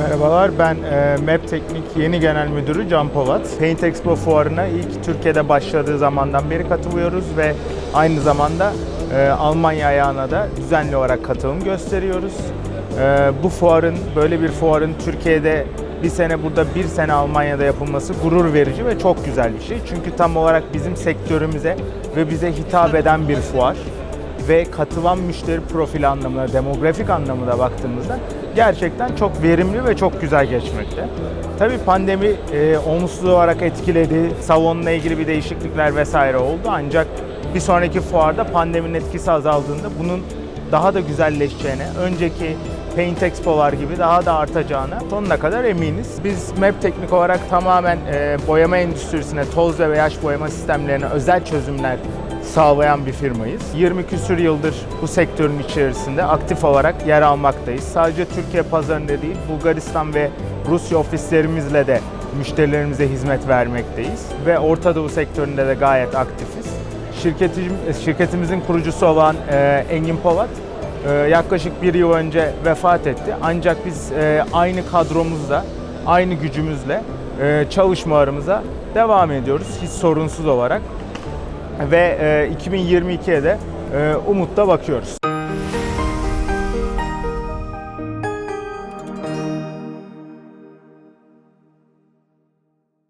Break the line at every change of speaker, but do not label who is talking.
Merhabalar, ben e, MEP Teknik yeni genel müdürü Can Polat. Paint Expo fuarına ilk Türkiye'de başladığı zamandan beri katılıyoruz ve aynı zamanda e, Almanya ayağına da düzenli olarak katılım gösteriyoruz. E, bu fuarın, böyle bir fuarın Türkiye'de bir sene burada, bir sene Almanya'da yapılması gurur verici ve çok güzel bir şey. Çünkü tam olarak bizim sektörümüze ve bize hitap eden bir fuar ve katılan müşteri profili anlamında, demografik anlamında baktığımızda gerçekten çok verimli ve çok güzel geçmekte. Tabii pandemi e, olumsuz olarak etkiledi, salonla ilgili bir değişiklikler vesaire oldu ancak bir sonraki fuarda pandeminin etkisi azaldığında bunun daha da güzelleşeceğine, önceki Paint Expo'lar gibi daha da artacağına sonuna kadar eminiz. Biz MEP teknik olarak tamamen e, boyama endüstrisine, toz ve yaş boyama sistemlerine özel çözümler sağlayan bir firmayız. 20 küsür yıldır bu sektörün içerisinde aktif olarak yer almaktayız. Sadece Türkiye pazarında değil, Bulgaristan ve Rusya ofislerimizle de müşterilerimize hizmet vermekteyiz ve Orta Doğu sektöründe de gayet aktifiz. Şirketim, şirketimizin kurucusu olan e, Engin Polat e, yaklaşık bir yıl önce vefat etti. Ancak biz e, aynı kadromuzla, aynı gücümüzle e, çalışmalarımıza devam ediyoruz hiç sorunsuz olarak ve e, 2022'ye de e, umutla bakıyoruz.